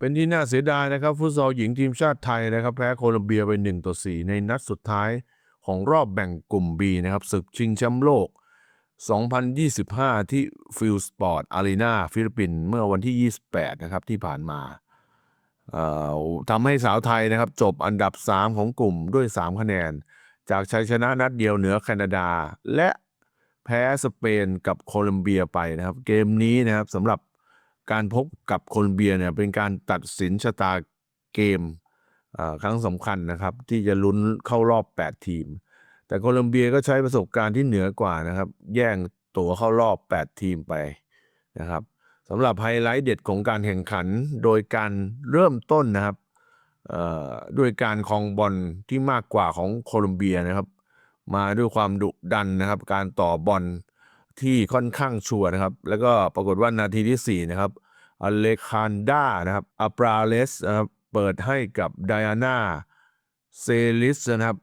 เป็นที่น่าเสียดายนะครับฟุตซอลหญิงทีมชาติไทยนะครับแพ้โคลอมเบียไป1ต่อ4ในนัดสุดท้ายของรอบแบ่งกลุ่ม B นะครับศึกชิงแชมป์โลก 2025 ที่ฟิลสปอร์ตอารีนาฟิลิปปินส์เมื่อวันที่ 28 นะครับที่ผ่านมาทำให้สาวไทยนะครับจบอันดับ 3 ของกลุ่มด้วย 3 คะแนน จากชัยชนะนัดเดียวเหนือแคนาดา และแพ้สเปนกับโคลอมเบียไปนะครับ เกมนี้นะครับสำหรับ การพบกับโคลอมเบียเนี่ยเป็นการตัดสินชะตาเกมครั้งสำคัญนะครับ ที่จะลุ้นเข้ารอบ 8 ทีม แต่โคลอมเบียก็ใช้ประสบการณ์ที่เหนือกว่านะครับ แย่งตั๋วเข้ารอบ 8 ทีมไปนะครับสำหรับไฮไลท์เด็ดของการแข่งขันโดยการเริ่มต้นนะครับด้วยการครองบอลที่มากกว่าของโคลอมเบียนะครับ มาด้วยความดุดันนะครับ การต่อบอลที่ค่อนข้างชัวร์นะครับ แล้วก็ปรากฏว่านาทีที่ 4 นะครับ อเลคานดานะครับอัปราเลสนะครับเปิดให้กับไดอาน่าเซลิสนะครับ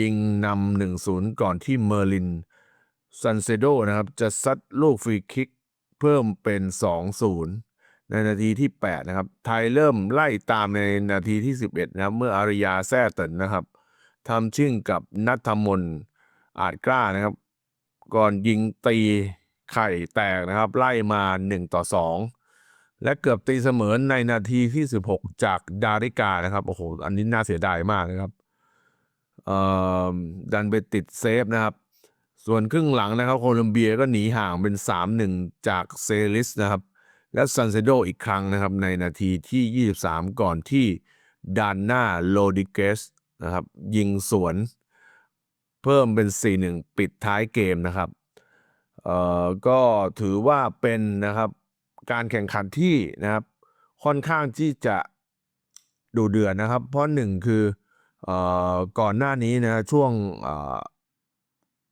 ยิงนำหนึ่งศูนย์ก่อนที่เมอร์ลินซันเซโดนะครับ จะซัดลูกฟรีคิกเพิ่มเป็น2-0ในนาทีที่ 8 นะครับ ไทยเริ่มไล่ตามในนาทีที่ 11 นะครับ เมื่ออาริยาแซ่เตินนะครับทำชิ่งกับนัทมน์อาจกล้านะครับ ก่อนยิงตีไข่แตกนะครับ ไล่มา 1 ต่อ 2 และเกือบตีเสมอในนาทีที่ 16 จากดาริกานะครับ โอ้โห อันนี้น่าเสียดายมากนะครับดันไปติดเซฟนะครับ ส่วนครึ่งหลังนะครับ โคลอมเบียก็หนีห่างเป็น 3-1 จากเซลิสนะครับ และซันเซโดอีกครั้งนะครับ ในนาทีที่ 23 ก่อนที่ดานนาโลดิเกสนะครับ ยิงสวน เพิ่มเป็น 4-1 ปิดท้ายเกมนะครับ เอ่อ ก็ถือว่าเป็นนะครับ การแข่งขันที่นะครับค่อนข้างที่จะดูเดือดนะครับ เพราะหนึ่งคือเอ่อก่อนหน้านี้นะช่วง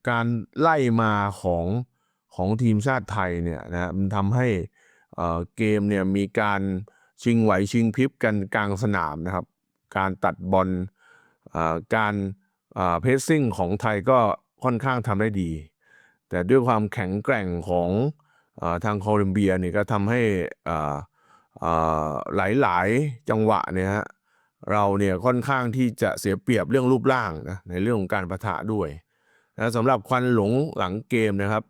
การไล่มาของของทีมชาติไทยเนี่ยนะมันทำให้เอ่อเกมเนี่ยมีการชิงไหวชิงพริบกันกลางสนามนะครับ การตัดบอลเอ่อการเพสซิ่งของไทยก็ค่อนข้างทำได้ดี แต่ด้วยความแข็งแกร่งของ ทางโคลอมเบียเนี่ยก็ทำให้อ่อเอ่อหลายๆจังหวะเนี่ยฮะเราเนี่ยค่อนข้างที่จะเสียเปรียบเรื่องรูปร่างนะในเรื่องของการประทะด้วยนะสำหรับควันหลงหลังเกมนะครับ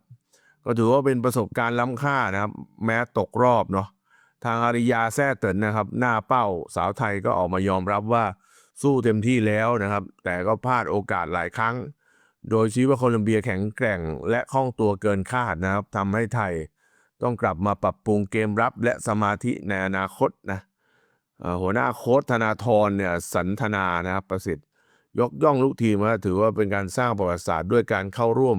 ก็ถือว่าเป็นประสบการณ์ล้ำค่านะครับ แม้ตกรอบเนาะทางอาริยาแซ่เตินนะครับ หน้าเป้าสาวไทยก็ออกมายอมรับว่าสู้เต็มที่แล้วนะครับ แต่ก็พลาดโอกาสหลายครั้ง โดยชี้ว่าโคลอมเบียแข็งแกร่งและคล่องตัวเกินคาดนะครับทำให้ไทย ต้องกลับมาปรับปรุงเกมรับและสมาธิในอนาคตนะหัวหน้าโค้ชธนาธรเนี่ยสันทนานะครับประสิทธิ์ ยกย่องลูกทีมว่าถือว่าเป็นการสร้างประวัติศาสตร์ด้วยการเข้าร่วม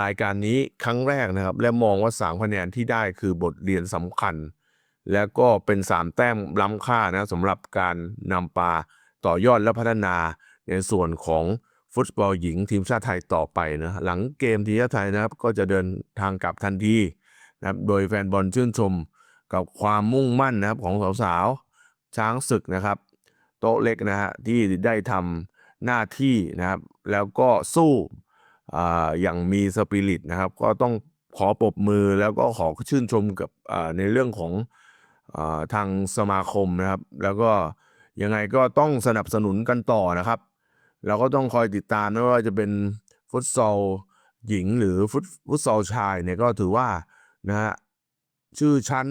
รายการนี้ครั้งแรกนะครับ และมองว่าสามคะแนนที่ได้คือบทเรียนสำคัญ และก็เป็นสามแต้มล้ำค่านะสำหรับการนำปาต่อยอดและพัฒนาในส่วนของฟุตบอลหญิงทีมชาติไทยต่อไปนะหลังเกมทีมชาติไทยนะครับ ก็จะเดินทางกลับทันที นะครับโดยแฟนบอลชื่นชมกับความมุ่งมั่นนะครับของสาวๆ ช้างศึกนะครับ โต๊ะเล็กนะฮะที่ได้ทำหน้าที่นะครับ แล้วก็สู้ออย่างมีสปิริตนะครับ ก็ต้องขอปรบมือแล้วก็ขอชื่นชมกับในเรื่องของอทางสมาคมนะครับ แล้วก็ยังไงก็ต้องสนับสนุนกันต่อนะครับ เราก็ต้องคอยติดตามไม่ว่าจะเป็นฟุตซอลหญิงหรือฟุตฟุตซอลชายเนี่ยก็ถือว่า นะฮะชื่อชั้น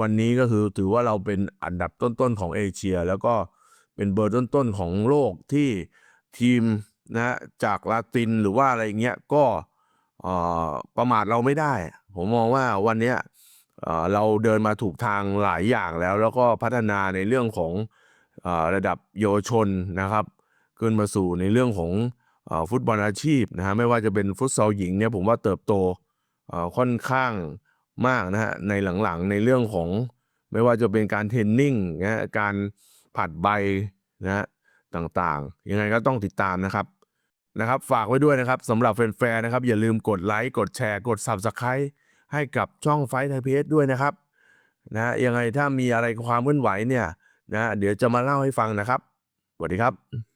วันนี้ก็คือถือว่าเราเป็นอันดับต้นๆของเอเชีย แล้วก็เป็นเบอร์ต้นๆของโลกที่ทีมนะจากลาตินหรือว่าอะไรเงี้ยก็ประมาทเราไม่ได้ ผมมองว่าวันนี้เราเดินมาถูกทางหลายอย่างแล้ว แล้วก็พัฒนาในเรื่องของอระดับเยาวชนนะครับขึ้นมาสู่ในเรื่องของอฟุตบอลอาชีพนะฮะไม่ว่าจะเป็นฟุตซอลหญิงเนี่ยผมว่าเติบโตค่อนข้าง มากนะฮะในหลังๆในเรื่องของไม่ว่าจะเป็นการเทรนนิ่งนะการผัดใบนะฮะต่างๆ ยังไงก็ต้องติดตามนะครับนะครับ ฝากไว้ด้วยนะครับสำหรับแฟนๆนะครับ อย่าลืมกดไลค์กดแชร์ กด Subscribe ให้กับช่องไฟไทยเพจด้วยนะครับนะยังไงถ้ามีอะไรความเคลื่อนไหวเนี่ยนะเดี๋ยวจะมาเล่าให้ฟังนะครับสวัสดีครับ